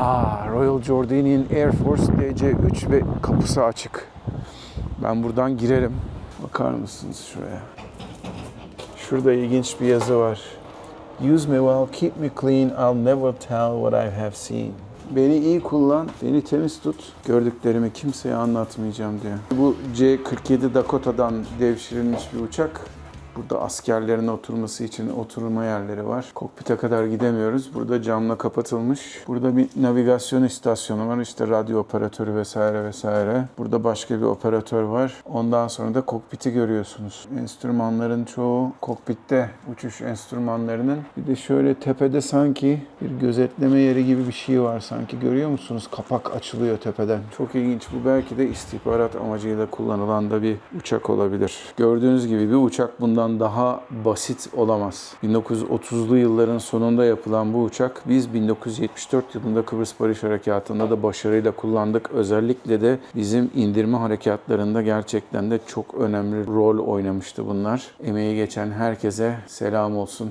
Aa, Royal Jordanian Air Force DC-3 ve kapısı açık. Ben buradan girerim. Bakar mısınız şuraya? Şurada ilginç bir yazı var. Use me well, keep me clean, I'll never tell what I have seen. Beni iyi kullan, beni temiz tut. Gördüklerimi kimseye anlatmayacağım diyor. Bu C-47 Dakota'dan devşirilmiş bir uçak. Burada askerlerin oturması için oturma yerleri var. Kokpite kadar gidemiyoruz. Burada camla kapatılmış. Burada bir navigasyon istasyonu var. İşte radyo operatörü vesaire vesaire. Burada başka bir operatör var. Ondan sonra da kokpiti görüyorsunuz. Enstrümanların çoğu kokpitte uçuş enstrümanlarının. Bir de şöyle tepede sanki bir gözetleme yeri gibi bir şey var sanki. Görüyor musunuz? Kapak açılıyor tepeden. Çok ilginç. Bu belki de istihbarat amacıyla kullanılan da bir uçak olabilir. Gördüğünüz gibi bir uçak bundan daha basit olamaz. 1930'lu yılların sonunda yapılan bu uçak biz 1974 yılında Kıbrıs Barış Harekatı'nda da başarıyla kullandık. Özellikle de bizim indirme harekatlarında gerçekten de çok önemli rol oynamıştı bunlar. Emeği geçen herkese selam olsun.